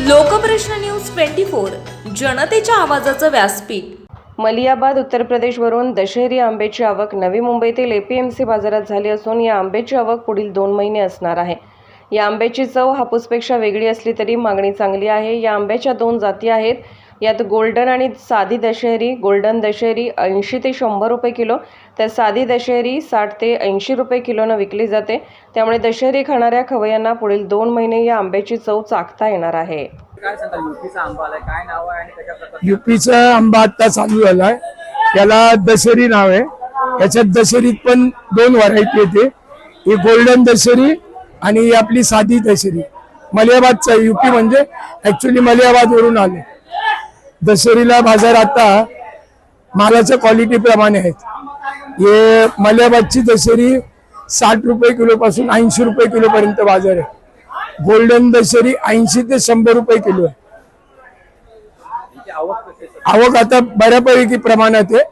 Lokprashna news twenty four जनतेच्या आवाजाचं व्यासपीठ. मलियाबाद उत्तर प्रदेशवरून दशहरी आंब्याची आवक नवी मुंबईतील एपीएमसी बाजारात झाली असून या आंब्याची आवक पुढील दोन महिने असणार आहे. या आंब्याची चव हापूसपेक्षा वेगळी असली तरी मागणी चांगली आहे. या आंब्याच्या दोन जाती आहेत. यात गोल्डन आणि साधी दशहरी गोल्डन दशहरी ऐंशी ते शंभर रुपये किलो तर साधी दशहरी साठ ते ऐंशी रुपये किलोनं विकली जाते. त्यामुळे दशहरी खाणाऱ्या खवय्यांना पुढील दोन महिने या आंब्याची चव चाखता येणार आहे. युपीचा आंबा आलाय काय नाव आहे आणि कशा प्रकारचे युपीचा आंबा आता चालू झालाय. त्याला दशेरी नाव आहे. याच्यात दशेरीत पण दोन व्हरायटी येते. ही गोल्डन दशेरी आणि ही आपली साधी दशेरी मलियाबादचा युपी म्हणजे ऍक्च्युली मलियाबाद वरून आले. दशेरीला बाजार आता मालाच्या क्वालिटी प्रमाणे आहेत. हे मल्याबादची दशेरी साठ रुपये किलो पासून ऐंशी रुपये किलो पर्यंत बाजार आहे. गोल्डन दशेरी ऐंशी ते शंभर रुपये किलो आहे. आवक आता बऱ्यापैकी प्रमाणात आहे.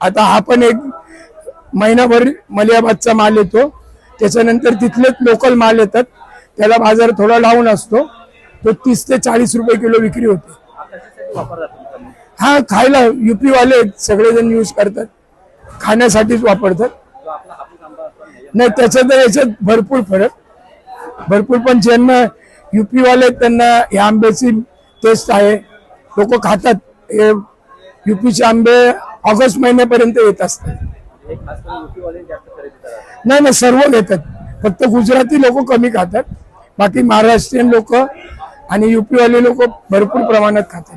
आता हा पण एक महिनाभर मलियाबादचा माल येतो. त्याच्यानंतर तिथलेच लोकल माल येतात. त्याला बाजार थोडा डाऊन असतो. तो तीस ते चाळीस रुपये किलो विक्री होते. हा? हा खायला युपी वाले सगळेजण यूज करतात. खाण्यासाठीच वापरतात. नाही त्याच्यात तर याच्यात भरपूर फरक. भरपूर पण ज्यांना युपी वाले त्यांना या आंब्याची टेस्ट आहे. लोक खातात. हे युपीचे आंबे ऑगस्ट महिन्यापर्यंत येत असतात. करतात. नाही नाही सर्व घेतात. फक्त गुजराती लोक कमी खातात. बाकी महाराष्ट्रीयन लोक आणि युपी वाले लोक भरपूर प्रमाणात खातात.